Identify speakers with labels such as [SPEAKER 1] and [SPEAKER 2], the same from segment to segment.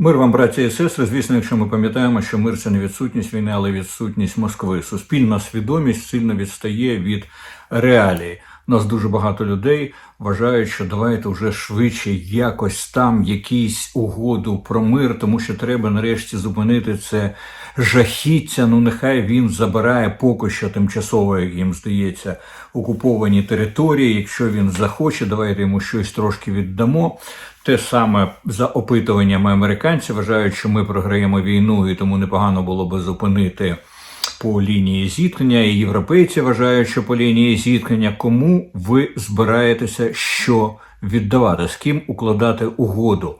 [SPEAKER 1] Мир вам, браття і сестри. Звісно, якщо ми пам'ятаємо, що мир це не відсутність війни, але відсутність Москви. Суспільна свідомість сильно відстає від реалії. У нас дуже багато людей вважають, що давайте вже швидше якось там якісь угоду про мир, тому що треба нарешті зупинити це жахіття. Ну нехай він забирає поки що тимчасово, як їм здається, окуповані території. Якщо він захоче, давайте йому щось трошки віддамо. Те саме за опитуваннями американців вважають, що ми програємо війну, і тому непогано було би зупинити по лінії зіткнення. І європейці вважають, що по лінії зіткнення кому ви збираєтеся що віддавати, з ким укладати угоду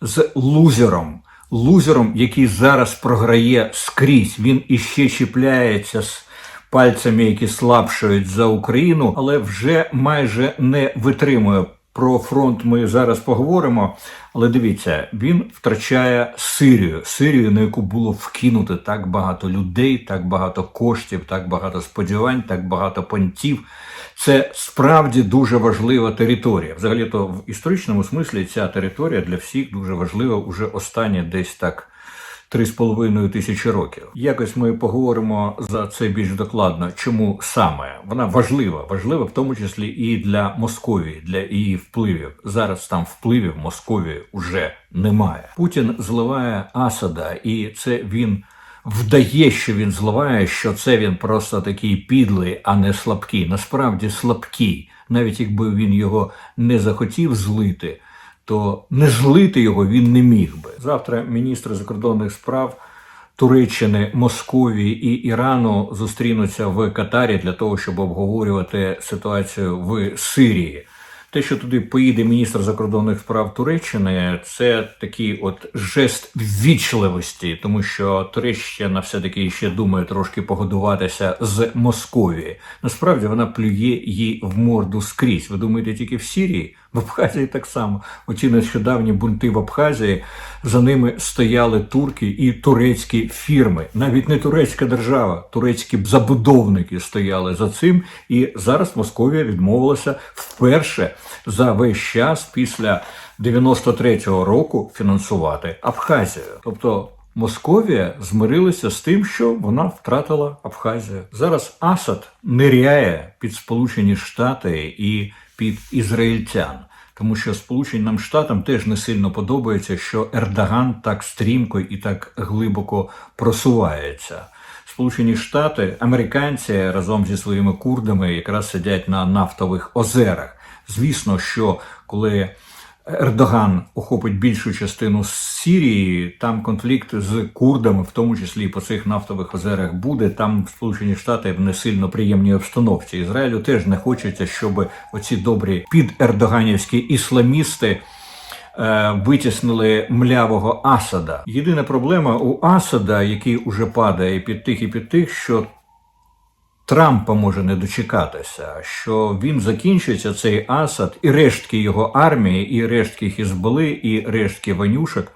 [SPEAKER 1] з лузером. Лузером, який зараз програє скрізь, він іще чіпляється з пальцями, які слабшають за Україну, але вже майже не витримує. Про фронт ми зараз поговоримо, але дивіться, він втрачає Сирію, Сирію, на яку було вкинуто так багато людей, так багато коштів, так багато сподівань, так багато понтів. Це справді дуже важлива територія. Взагалі, то в історичному смислі ця територія для всіх дуже важлива уже останні десь так. Три з половиною тисячі років. Якось ми поговоримо за це більш докладно. Чому саме вона важлива? Важлива в тому числі і для Московії, для її впливів. Зараз там впливів Московії вже немає. Путін зливає Асада, і це він вдає, що він зливає, що це він просто такий підлий, а не слабкий. Насправді слабкий, навіть якби він його не захотів злити то не злити його він не міг би. Завтра міністри закордонних справ Туреччини, Московії і Ірану зустрінуться в Катарі для того, щоб обговорювати ситуацію в Сирії. Те, що туди поїде міністр закордонних справ Туреччини, це такий от жест ввічливості, тому що Туреччина все-таки ще думає трошки погодуватися з Московії. Насправді вона плює їй в морду скрізь. Ви думаєте, тільки в Сирії? В Абхазії так само. Оці нещодавні бунти в Абхазії за ними стояли турки і турецькі фірми. Навіть не турецька держава, турецькі забудовники стояли за цим. І зараз Московія відмовилася вперше за весь час після 93-го року фінансувати Абхазію. Тобто Московія змирилася з тим, що вона втратила Абхазію. Зараз Асад ниряє під Сполучені Штати і під ізраїльтян. Тому що Сполученим Штатам теж не сильно подобається, що Ердоган так стрімко і так глибоко просувається. Сполучені Штати, американці разом зі своїми курдами якраз сидять на нафтових озерах. Звісно, що коли Ердоган охопить більшу частину Сирії, там конфлікт з курдами, в тому числі і по цих нафтових озерах, буде. Там Сполучені Штати в не сильно приємній обстановці. Ізраїлю теж не хочеться, щоб оці добрі підердоганівські ісламісти. е, Витіснили млявого Асада. Єдина проблема у Асада, який уже падає під тих і під тих, що Трампа може не дочекатися, що він закінчиться цей Асад, і рештки його армії, і рештки Хізболи, і рештки Ванюшек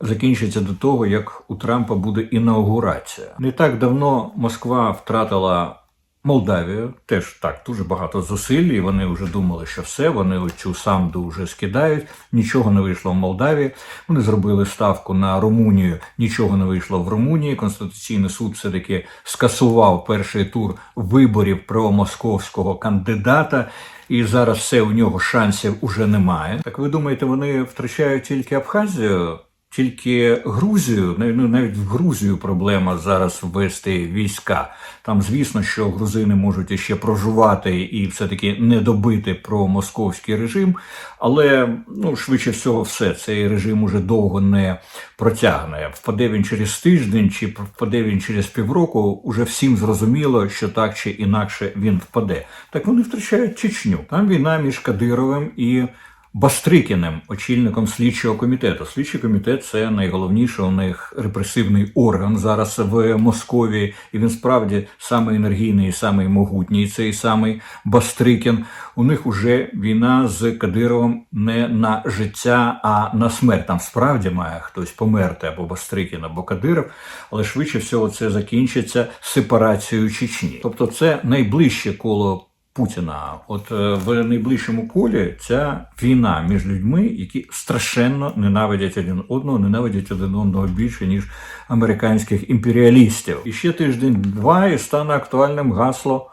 [SPEAKER 1] закінчаться до того, як у Трампа буде інаугурація. Не так давно Москва втратила Молдавію, теж так дуже багато зусиль. і Вони вже думали, що все, вони цю самду вже скидають. Нічого не вийшло в Молдавії. Вони зробили ставку на Румунію. Нічого не вийшло в Румунії. Конституційний суд все таки скасував перший тур виборів промосковського кандидата. І зараз все у нього шансів уже немає. Так ви думаєте, вони втрачають тільки Абхазію? Тільки Грузію, ну навіть в Грузію проблема зараз ввести війська. Там, звісно, що грузини можуть іще прожувати і все-таки не добити про московський режим, але ну швидше всього, все цей режим уже довго не протягне. Впаде він через тиждень чи впаде він через півроку. Уже всім зрозуміло, що так чи інакше він впаде. Так вони втрачають Чечню. Там війна між Кадировим і. Бастрикіним, очільником слідчого комітету. Слідчий комітет це найголовніший у них репресивний орган зараз в Московії, і він справді самий енергійний, самий могутній. Цей самий Бастрикін. У них уже війна з Кадировим не на життя, а на смерть. Там справді має хтось померти або Бастрикін, або Кадиров, але швидше всього це закінчиться сепарацією Чечні. Тобто, це найближче коло Путіна. От е, в найближчому колі ця війна між людьми, які страшенно ненавидять один одного, ненавидять один одного більше, ніж американських імперіалістів. І ще тиждень-два і стане актуальним гасло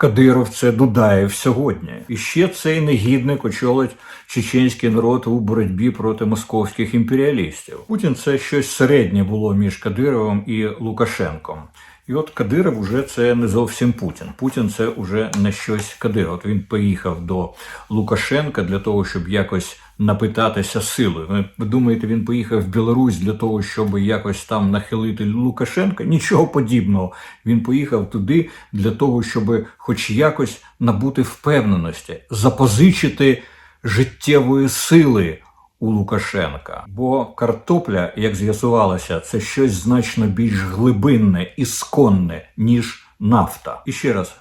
[SPEAKER 1] Кадиров це Дудаєв сьогодні. І ще цей негідник очолить чеченський народ у боротьбі проти московських імперіалістів. Путін це щось середнє було між Кадировим і Лукашенком. І от Кадиров уже це не зовсім Путін. Путін це вже не щось Кадиров. От він поїхав до Лукашенка для того, щоб якось напитатися силою. Ви, думаєте, він поїхав в Білорусь для того, щоб якось там нахилити Лукашенка? Нічого подібного. Він поїхав туди для того, щоб хоч якось набути впевненості, запозичити життєвої сили у Лукашенка. Бо картопля, як з'ясувалося, це щось значно більш глибинне і сконне, ніж нафта. І ще раз.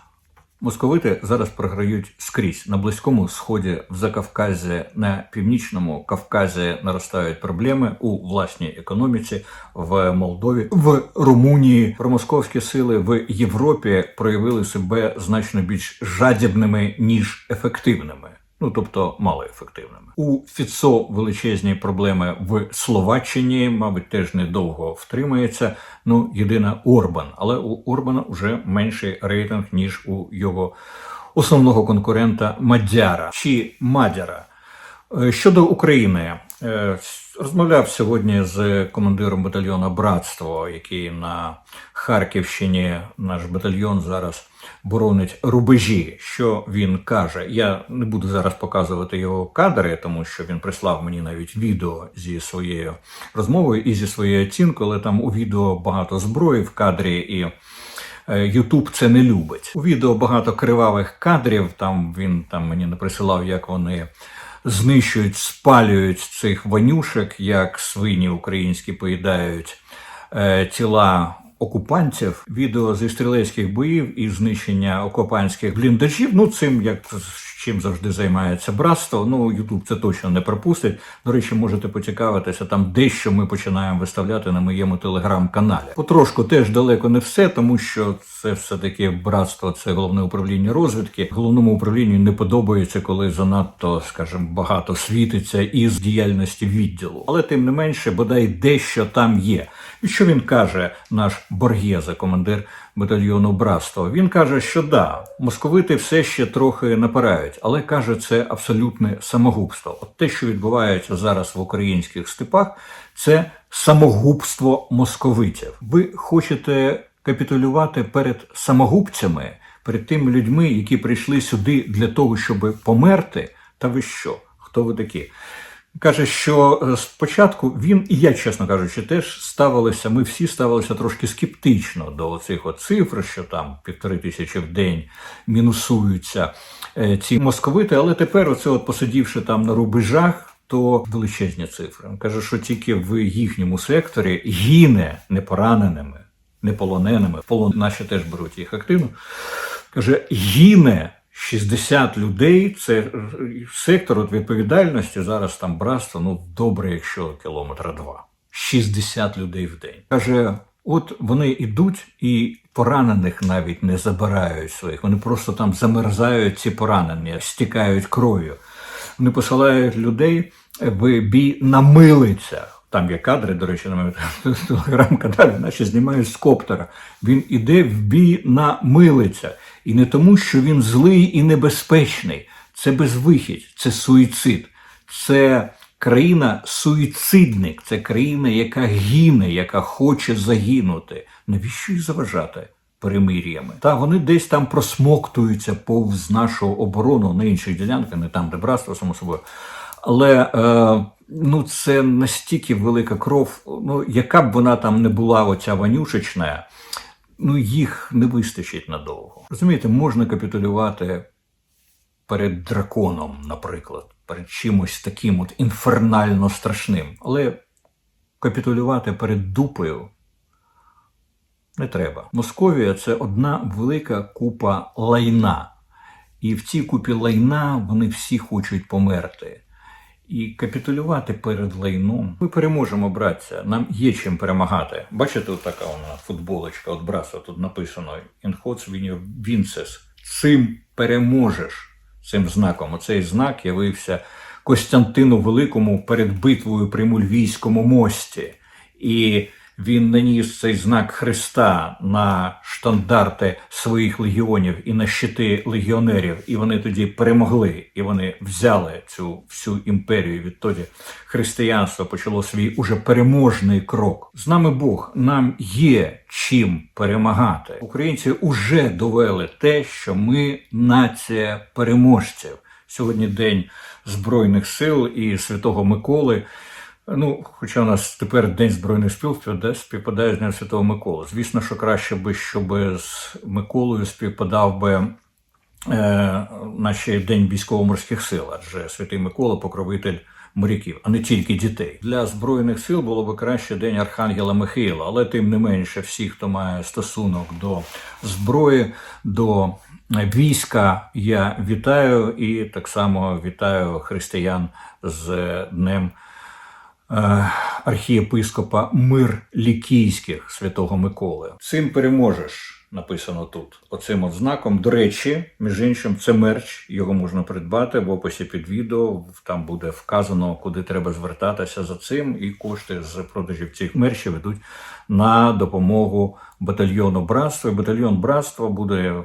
[SPEAKER 1] Московити зараз програють скрізь на близькому сході, в Закавказі, на північному Кавказі наростають проблеми у власній економіці в Молдові, в Румунії. Промосковські сили в Європі проявили себе значно більш жадібними ніж ефективними. Ну тобто малоефективними. У Фіцо величезні проблеми в Словаччині, мабуть, теж недовго втримається. Ну, єдина Орбан, але у Орбана вже менший рейтинг ніж у його основного конкурента Мадяра чи Мадяра. Е, Щодо України, е, розмовляв сьогодні з командиром батальйону Братство, який на Харківщині наш батальйон зараз боронить рубежі. Що він каже? Я не буду зараз показувати його кадри, тому що він прислав мені навіть відео зі своєю розмовою і зі своєю оцінкою, але там у відео багато зброї в кадрі і. Е, Ютуб це не любить. У відео багато кривавих кадрів. Там він там мені не присилав, як вони знищують, спалюють цих вонюшек, як свині українські поїдають е, тіла окупантів. Відео зі стрілецьких боїв і знищення окупантських бліндажів. Ну цим як чим завжди займається братство. Ну Ютуб це точно не пропустить. До речі, можете поцікавитися там дещо ми починаємо виставляти на моєму телеграм-каналі. Потрошку теж далеко не все, тому що це все таки братство, це головне управління розвідки. Головному управлінню не подобається, коли занадто, скажімо, багато світиться із діяльності відділу. Але тим не менше, бодай дещо там є. І що він каже, наш Боргєза, командир батальйону братства? Він каже, що да, московити все ще трохи напирають, але каже, це абсолютне самогубство. От те, що відбувається зараз в українських степах, це самогубство московитів. Ви хочете капітулювати перед самогубцями, перед тими людьми, які прийшли сюди для того, щоб померти. Та ви що? Хто ви такі? Каже, що е, спочатку він, і я, чесно кажучи, теж ставилися, ми всі ставилися трошки скептично до цих цифр, що там півтори тисячі в день мінусуються е, ці московити, але тепер, оце от посидівши там на рубежах, то величезні цифри. Він каже, що тільки в їхньому секторі гине не пораненими, не полоненими, полон наші теж беруть їх активно. Каже, гине 60 людей це сектор от відповідальності. Зараз там братство, ну добре, якщо кілометра два. 60 людей в день. Каже, от вони йдуть і поранених навіть не забирають своїх. Вони просто там замерзають ці поранені, стікають кров'ю. Вони посилають людей в бій на милицях. Там є кадри, до речі, на телеграм-каналі, наші знімають з коптера. Він іде в бій на милицях. І не тому, що він злий і небезпечний. Це безвихідь, це суїцид. Це країна суїцидник, це країна, яка гине, яка хоче загинути. Навіщо їх заважати? Перемир'ями. Та вони десь там просмоктуються повз нашу оборону на інших ділянках, не там, де братство, само собою. Але е, ну, це настільки велика кров, ну, яка б вона там не була, оця ванюшечна, ну, їх не вистачить надовго. Розумієте, можна капітулювати перед драконом, наприклад, перед чимось таким от інфернально страшним. Але капітулювати перед дупою не треба. Московія це одна велика купа лайна. І в цій купі лайна вони всі хочуть померти. І капітулювати перед лайном. Ми переможемо, братця. Нам є чим перемагати. Бачите, от така вона футболочка от братства тут написано «In hots vinces». цим переможеш. Цим знаком. Оцей знак явився Костянтину Великому перед битвою при Мульвійському мості. І він наніс цей знак Христа на штандарти своїх легіонів і на щити легіонерів, і вони тоді перемогли, і вони взяли цю всю імперію. Відтоді християнство почало свій уже переможний крок. З нами Бог, нам є чим перемагати. Українці вже довели те, що ми нація переможців. Сьогодні день Збройних сил і Святого Миколи. Ну, хоча у нас тепер День Збройних сил співпадає- з Днем Святого Миколи. Звісно, що краще би, щоб з Миколою співпадав би е, наче День військово-морських сил, адже Святий Микола покровитель моряків, а не тільки дітей. Для Збройних сил було би краще День Архангела Михаїла, але тим не менше, всі, хто має стосунок до зброї, до війська, я вітаю і так само вітаю християн з Днем архієпископа Мир Лікійських святого Миколи. Цим переможеш. Написано тут оцим от знаком. До речі, між іншим, це мерч. Його можна придбати в описі під відео. Там буде вказано, куди треба звертатися за цим, і кошти з продажів цих мерчів йдуть на допомогу батальйону братства. І батальйон братства буде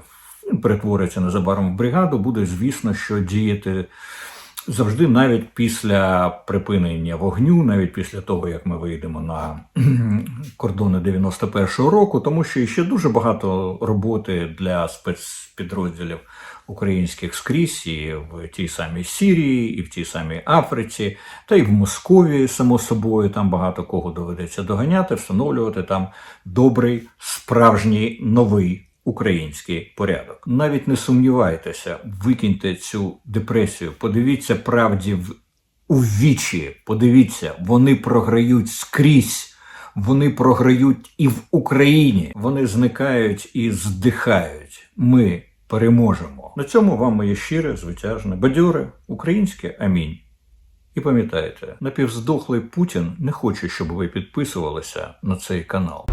[SPEAKER 1] перетвориться незабаром в бригаду. Буде, звісно, що діяти завжди, навіть після припинення вогню, навіть після того, як ми вийдемо на кордони 91-го року, тому що ще дуже багато роботи для спецпідрозділів українських скрізь і в тій самій Сірії, і в тій самій Африці, та й в Московії, само собою, там багато кого доведеться доганяти, встановлювати там добрий, справжній новий український порядок. Навіть не сумнівайтеся, викиньте цю депресію, подивіться правді в у вічі. Подивіться, вони програють скрізь. Вони програють і в Україні. Вони зникають і здихають. Ми переможемо. На цьому вам моє щире, звитяжне, бадьоре, українське амінь. І пам'ятайте, напівздохлий Путін не хоче, щоб ви підписувалися на цей канал.